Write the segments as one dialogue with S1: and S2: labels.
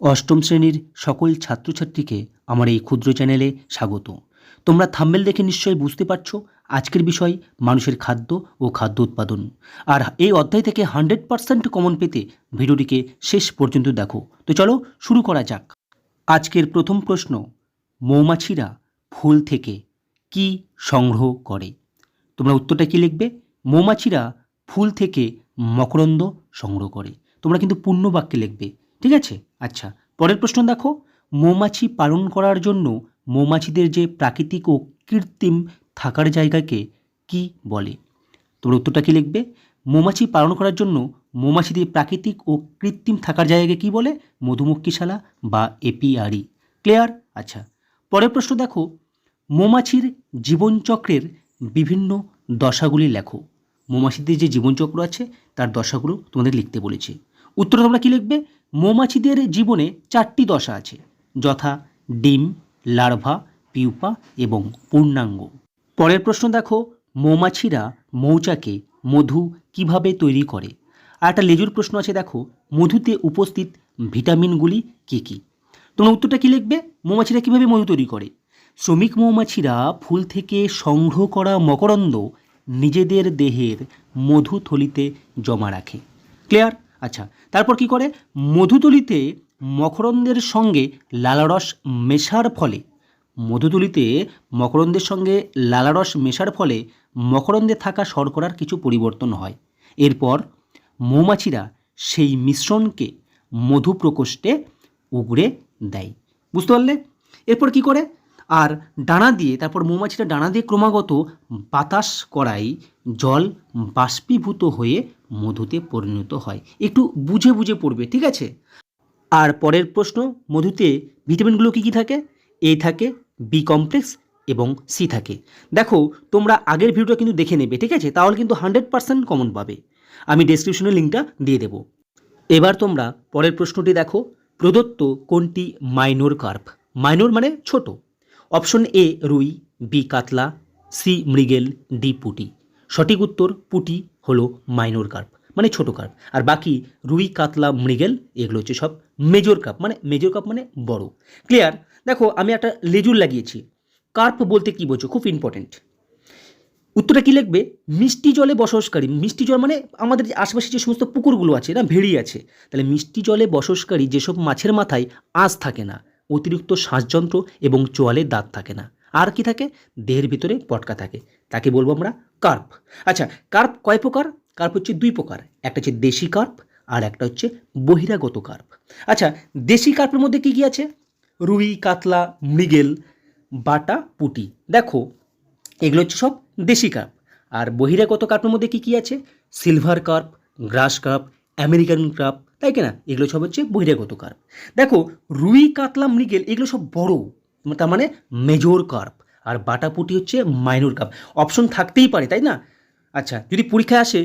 S1: অষ্টম শ্রেণির সকল ছাত্রছাত্রীকে আমার এই ক্ষুদ্র চ্যানেলে স্বাগত। তোমরা থাম্বেল দেখে নিশ্চয়ই বুঝতে পারছ আজকের বিষয় মানুষের খাদ্য ও খাদ্য উৎপাদন। আর এই অধ্যায় থেকে হান্ড্রেড পার্সেন্ট কমন পেতে ভিডিওটিকে শেষ পর্যন্ত দেখো। তো চলো শুরু করা যাক। আজকের প্রথম প্রশ্ন, মৌমাছিরা ফুল থেকে কি সংগ্রহ করে? তোমরা উত্তরটা কি লিখবে? মৌমাছিরা ফুল থেকে মকরন্দ সংগ্রহ করে। তোমরা কিন্তু পূর্ণ বাক্যে লিখবে। ঠিক আছে? আচ্ছা পরের প্রশ্ন দেখো। মৌমাছি পালন করার জন্য মৌমাছিদের যে প্রাকৃতিক ও কৃত্রিম থাকার জায়গাকে কি বলে? তোমরা উত্তরটা কি লিখবে? মৌমাছি পালন করার জন্য মৌমাছিদের প্রাকৃতিক ও কৃত্রিম থাকার জায়গাকে কি বলে? মধুমক্ষিশালা বা এপিআরই। ক্লিয়ার? আচ্ছা পরের প্রশ্ন দেখো। মৌমাছির জীবনচক্রের বিভিন্ন দশাগুলি লেখো। মৌমাছিদের যে জীবনচক্র আছে, তার দশাগুলো তোমাদের লিখতে বলেছে। উত্তর তোমরা কী লিখবে? মৌমাছিদের জীবনে চারটি দশা আছে, যথা ডিম, লার্ভা, পিউপা এবং পূর্ণাঙ্গ। পরের প্রশ্ন দেখো, মৌমাছিরা মৌচাকে মধু কীভাবে তৈরি করে? আর একটা লেজুর প্রশ্ন আছে দেখো, মধুতে উপস্থিত ভিটামিনগুলি কী কী? তোমরা উত্তরটা কী লিখবে? মৌমাছিরা কীভাবে মধু তৈরি করে? শ্রমিক মৌমাছিরা ফুল থেকে সংগ্রহ করা মকরন্দ নিজেদের দেহের মধুথলিতে জমা রাখে। ক্লিয়ার? আচ্ছা তারপর কি করে? মধুতুলিতে মকরন্দের সঙ্গে লালারস মেশার ফলে, মধুতুলিতে মকরন্দের সঙ্গে লালারস মেশার ফলে মকরন্দে থাকা শর্করার কিছু পরিবর্তন হয়। এরপর মৌমাছিরা সেই মিশ্রণকে মধু প্রকোষ্ঠে উগড়ে দেয়। বুঝতে পারলে? এরপর কি করে? আর ডানা দিয়ে, তারপর মৌমাছিটা ডানা দিয়ে ক্রমাগত বাতাস করাই জল বাষ্পীভূত হয়ে মধুতে পরিণত হয়। একটু বুঝে বুঝে পড়বে, ঠিক আছে? আর পরের প্রশ্ন, মধুতে ভিটামিনগুলো কী কী থাকে? এ থাকে, বি কমপ্লেক্স এবং সি থাকে। দেখো, তোমরা আগের ভিডিওটা কিন্তু দেখে নেবে, ঠিক আছে? তাহলে কিন্তু হান্ড্রেড পার্সেন্ট কমন পাবে। আমি ডেসক্রিপশনে লিঙ্কটা দিয়ে দেবো। এবার তোমরা পরের প্রশ্নটি দেখো, প্রদত্ত কোনটি মাইনর কার্ভ? মাইনর মানে ছোট। অপশন এ রুই, বি কাতলা, সি মৃগেল, ডি পুটি। সঠিক উত্তর পুটি হলো মাইনর কার্প মানে ছোট কার্প। আর বাকি রুই, কাতলা, মৃগেল, এগুলো হচ্ছে সব মেজর কাপ মানে মেজর কাপ মানে বড়। ক্লিয়ার? দেখো, আমি একটা লেজুর লাগিয়েছি। কার্প বলতে কী বোঝো? খুব ইম্পর্টেন্ট উত্তরটা কী লিখবে? মিষ্টি জলে বসবাসকারী। মিষ্টি জল মানে আমাদের যে আশেপাশে যে সমস্ত পুকুরগুলো আছে, না, ভেড়ি আছে, তাহলে মিষ্টি জলে বসবাসকারী যেসব মাছের মাথায় আঁশ থাকে না অতিরিক্ত শ্বাসযন্ত্র এবং চোয়ালের দাঁত থাকে না। আর কি থাকে? দেহের ভিতরে পটকা থাকে। তাকে বলব আমরা কার্প। আচ্ছা কার্প কয় প্রকার? কার্প হচ্ছে দুই প্রকার। একটা হচ্ছে দেশি কার্প আর একটা হচ্ছে বহিরাগত কার্প। আচ্ছা দেশি কার্পের মধ্যে কী কী আছে? রুই, কাতলা, মৃগেল, বাটা, পুটি। দেখো, এগুলো হচ্ছে সব দেশি কার্প। আর বহিরাগত কার্পের মধ্যে কী কী আছে? Silver carp, grass carp American carp তাই কিনা? এগুলো সব হচ্ছে বহিরাগত কার্প। দেখো, রুই কাতলা মৃগেল এগুলো সব বড়। তার মানে মেজর কার্প। আর বাটা পুটি হচ্ছে মাইনর কাপ অপশন থাকতেই পারে, তাই না? আচ্ছা যদি পরীক্ষায় আসে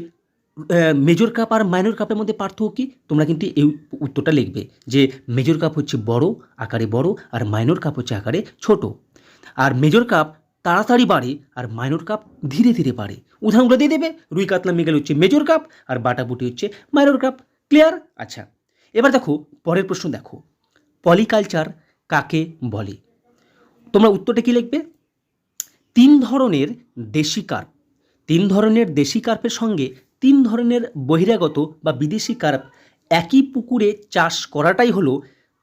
S1: মেজর কাপ আর মাইনর কাপের মধ্যে পার্থক্য কী? তোমরা কিন্তু এই উত্তরটা লিখবে যে মেজর কাপ হচ্ছে বড়, আকারে বড়, আর মাইনর কাপ হচ্ছে আকারে ছোট। আর মেজর কাপ তাড়াতাড়ি বাড়ে আর মাইনর কাপ ধীরে ধীরে বাড়ে। উদাহরণগুলো দিয়ে দেবে। রুই কাতলা মেগেল হচ্ছে মেজর কাপ আর বাটাবুটি হচ্ছে মাইনর কাপ ক্লিয়ার আচ্ছা। এবার দেখো, পরের প্রশ্ন দেখো। পলিকালচার কাকে বলে? তোমরা উত্তরটা কী লিখবে? তিন ধরনের দেশি কার্প তিন ধরনের দেশি কার্পের সঙ্গে তিন ধরনের বহিরাগত বা বিদেশি কার্প একই পুকুরে চাষ করাটাই হলো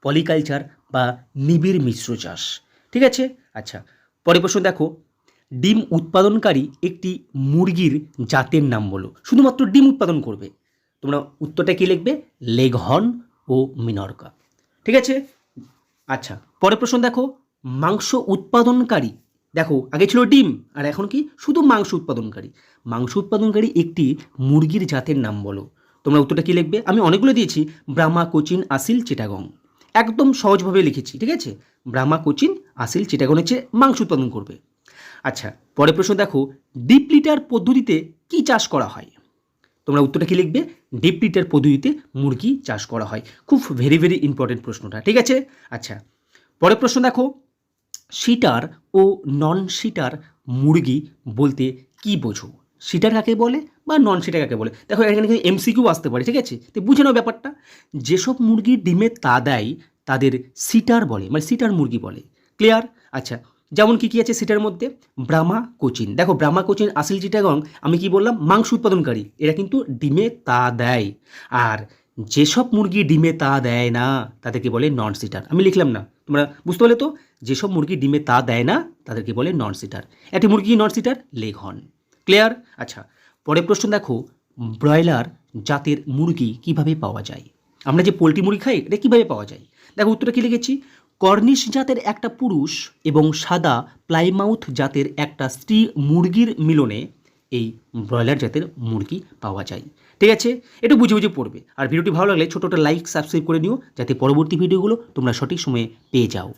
S1: পলিকালচার বা নিবিড় মিশ্র চাষ। ঠিক আছে? আচ্ছা। পরের প্রশ্ন দেখো, ডিম উৎপাদনকারী একটি মুরগির জাতের নাম বলো। শুধুমাত্র ডিম উৎপাদন করবে। তোমরা উত্তরটা কী লিখবে? লেগহর্ন ও মিনরকা। ঠিক আছে? আচ্ছা পরের প্রশ্ন দেখো, মাংস উৎপাদনকারী, দেখো, আগে ছিল ডিম, আর এখন কি? শুধু মাংস উৎপাদনকারী। মাংস উৎপাদনকারী একটি মুরগির জাতের নাম বলো। তোমরা উত্তরটা কী লিখবে? আমি অনেকগুলো দিয়েছি। ব্রাহ্মা, কোচিন, আসিল, চিটাগং। একদম সহজভাবে লিখেছি, ঠিক আছে? ব্রাহ্মা কোচিন, আসিল চিটাগং হচ্ছে মাংস উৎপাদন করবে। আচ্ছা পরের প্রশ্ন দেখো, ডিপ লিটার পদ্ধতিতে কি চাষ করা হয়? তোমরা উত্তরটা কী লিখবে? ডিপ লিটার পদ্ধতিতে মুরগি চাষ করা হয়। খুব ভেরি ভেরি ইম্পর্টেন্ট প্রশ্নটা, ঠিক আছে? আচ্ছা পরের প্রশ্ন দেখো, সিটার ও নন সিটার মুরগি বলতে কি বোঝো? সিটার কাকে বলে বা নন সিটার কাকে বলে? দেখো, এখানে কিন্তু এমসিকিউ আসতে পারে, ঠিক আছে? তো বুঝে নাও ব্যাপারটা। যেসব মুরগি ডিমে তা দেয়, তাদের সিটার বলে মানে সিটার মুরগি বলে। ক্লিয়ার আচ্ছা যেমন কি কী আছে সেটার মধ্যে? ব্রাহ্মা, কোচিন। দেখো, ব্রাহ্মা, কোচিন, আসিল, চিটাগং, আমি কি বললাম? মাংস উৎপাদনকারী। এরা কিন্তু ডিমে তা দেয়। আর যেসব মুরগি ডিমে তা দেয় না, তাদেরকে বলে নন সিটার আমি লিখলাম না। তোমরা বুঝতে পারলে তো? যেসব মুরগি ডিমে তা দেয় না, তাদেরকে বলে নন সিটার একটি মুরগি নন সিটার হর্ন ক্লিয়ার আচ্ছা পরের প্রশ্ন দেখো, ব্রয়লার জাতের মুরগি কীভাবে পাওয়া যায়? আমরা যে পোলট্রি মুরগি খাই, এটা কীভাবে পাওয়া যায়? দেখো উত্তরে কী লিখেছি? কর্নিশ জাতের একটা পুরুষ এবং সাদা প্লাইমাউথ জাতের একটা স্ত্রী মুরগির মিলনে এই ব্রয়লার জাতের মুরগি পাওয়া যায়। ঠিক আছে? এটা বুঝে বুঝে পড়বে। আর ভিডিওটি ভালো লাগলে ছোটো একটা লাইক সাবস্ক্রাইব করে নিও, যাতে পরবর্তী ভিডিওগুলো তোমরা সঠিক সময়ে পেয়ে যাও।